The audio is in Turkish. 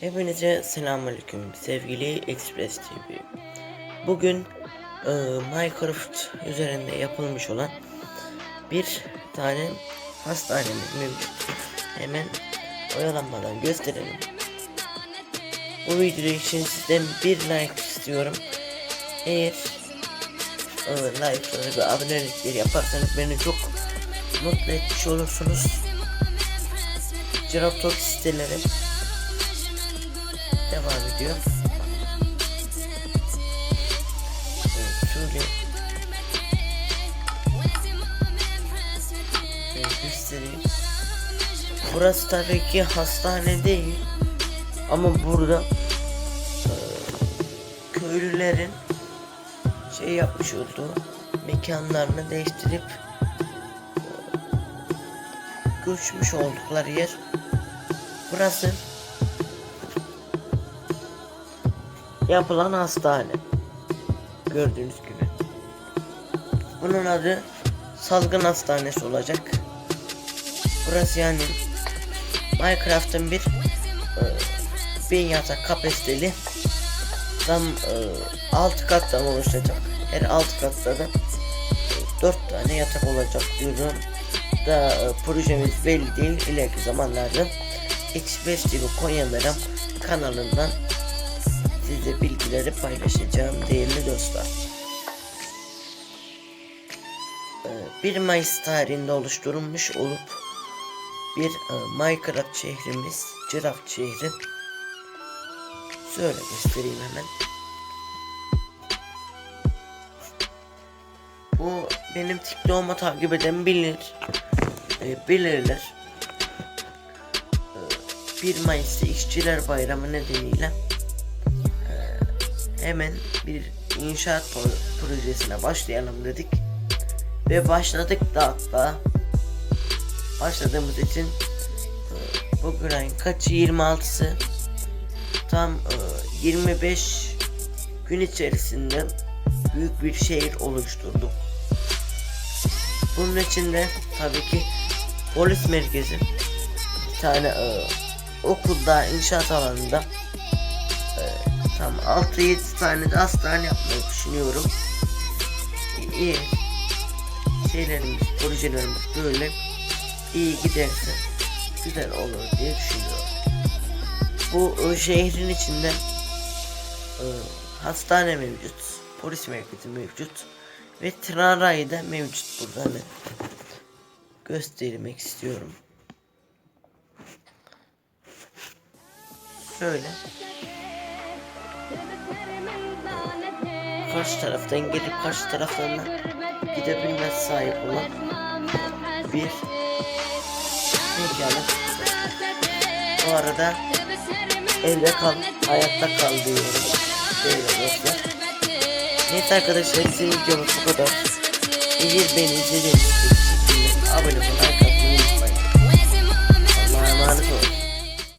Hepinize selamünaleyküm sevgili Express TV. Bugün e, Minecraft üzerinde yapılmış olan bir tane hastanemiz mevcut. Hemen oyalanmadan gösterelim. Bu video için sizden bir like istiyorum. Eğer e, like ve abonelikleri yaparsanız beni çok mutlu etmiş olursunuz. Ceraptor siteleri Evet, şöyle Evet, göstereyim. Burası tabii ki hastane değil. Ama burada e, köylülerin şey yapmış olduğu mekanlarını değiştirip e, göçmüş oldukları yer. Burası yapılan hastane. Gördüğünüz gibi. Bunun adı salgın hastanesi olacak. Burası yani Minecraft'ın bir e, bin yatak kapasiteli tam e, alt kattan oluşacak. Her alt katta da e, 4 tane yatak olacak diyorum. Da e, projemiz belli değil. İleriki zamanlarda Express TV Konya'ların kanalından size bilgileri paylaşacağım değerli dostlar. Ee, 1 Mayıs tarihinde oluşturulmuş olup bir e, Minecraft şehrimiz, Craft şehri. Şöyle göstereyim hemen. Bu benim TikTok'umu takip eden bilir. E, bilirler. E, 1 Mayıs'ta İşçiler Bayramı nedeniyle hemen bir inşaat pro- projesine başlayalım dedik. Ve başladık da hatta başladığımız için e, bugün ayın kaçı 26'sı tam e, 25 gün içerisinde büyük bir şehir oluşturduk. Bunun içinde tabii ki polis merkezi bir tane e, okulda inşaat alanında Tam 6-7 tane de hastane yapmayı düşünüyorum. İyi. Şeylerimiz, projelerimiz böyle iyi giderse güzel olur diye düşünüyorum. Bu e, şehrin içinde e, hastane mevcut, polis merkezi mevcut ve tren da mevcut burada hemen göstermek istiyorum. Şöyle. Karşı taraftan gelip karşı taraftan gidebilmez sahip olan bir mekana Bu arada evde kal, hayatta kal diyorum. Böyle dostlar. Neyse arkadaşlar sizin videomuz bu kadar. Eğer beni izlediğiniz için. Abone olun arkadaşlar.